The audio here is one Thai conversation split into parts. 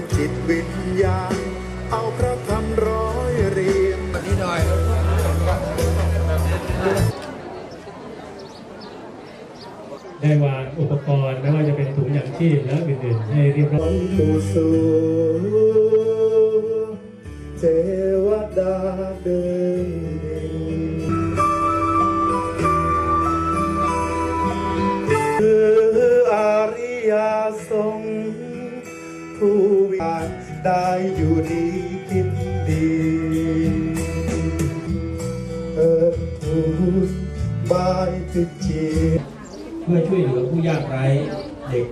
ยจิตวิญญาณ เอาพระธรรมร้อยเรียงนี่หน่อยได้วางอุปกรณ์ไม่ว่าจะเป็นถุงยางชีพและอื่นๆให้เรียบร้อยปูสูเทวดาเดินคืออาริยสงฆ์ ผู้วิญญาณได้อยู่ดีกินดีเออทูลบายติจีเพื่อช่วยเหลือผู้ยากไร้เด็ก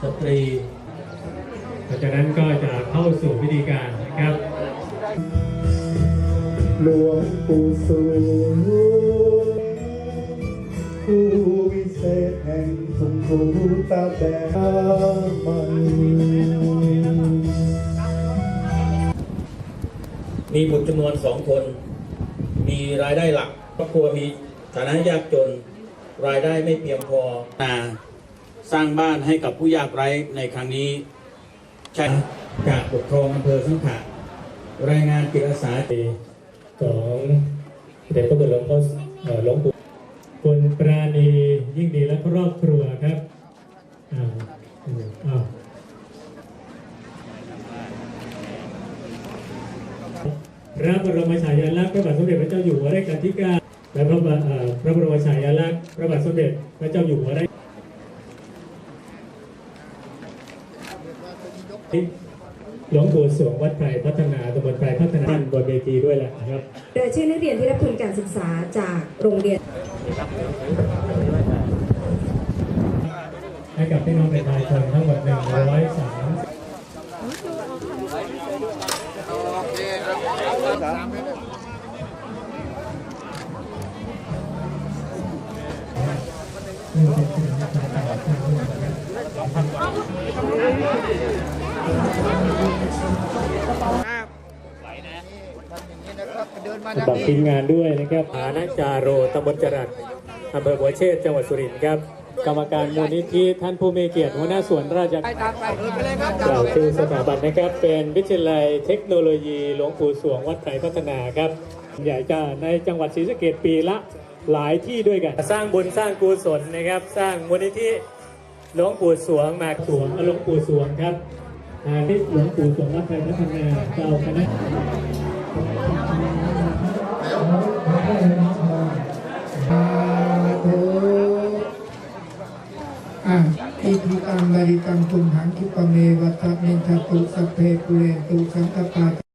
สตรีหลังจากนั้นก็จะเข้าสู่พิธีการนะครับ หลวงปู่สูงผู้วิ ษแห่งสมภูตาแดงมันมีบุตรจำนวนสองคน มีรายได้หลักครอบครัวมีฐานะยากจน รายได้ไม่เพียงพอนาสร้างบ้านให้กับผู้ยากไร้ในครั้งนี้ใช่จากปกครองอำเภอสังขะรายงานจิตอาสาของเด็กพระคุณหลวงพ่อเอ่อหลวงปู่คุณปราณี ยิ่งดีและครอบครัวครับอ่าอืมอ้าวพระบรมฉายาลักษณ์พระบาทสมเด็จพระเจ้าอยู่หัวรัชกาลที่เก้าและพระบาทพระบรมฉายาลักษณ์พระบาทสมเด็จพระเจ้าอยู่หัวรัชหลวงปู่สวงวัดไพรพัฒนาตำบลไพรพัฒนาบนเวทีด้วยแหละครับรายชื่อนักเรียนที่รับทุนการศึกษาจากโรงเรียน ให้กับพี่น้องประชาชนทั้งหมด103เดินมาฝากทีมงานด้วยนะครับฐานะจาโรตำบลจรัสอำเภอบัวเชษจังหวัดสุรินทร์ครับ กรรมการมูลนิธิท่านผู้มีเกียรติหัวหน้าส่วนราชการามไปเดินไปเลยครับกล่าวชื่อสถาบันนะครับ เป็นวิทยาลัยเทคโนโลยีหลวงปู่สวงวัดไตรพัฒนาครับ ใหญ่จะในจังหวัดศรีสะเกษปีละหลายที่ด้วยกัน สร้างบุญสร้างกุศลนะครับ สร้างมูลนิธิหลวงปู่สวงมาสวงหลวงปู่สวงครับทิตย์หลวงปู่สวงวัดไตรพัฒนาเจ้าคณะ อิทิอัมบริตังตุมหังคิปเมวัตตะเมนทตุสเพปุเรตุสังกปา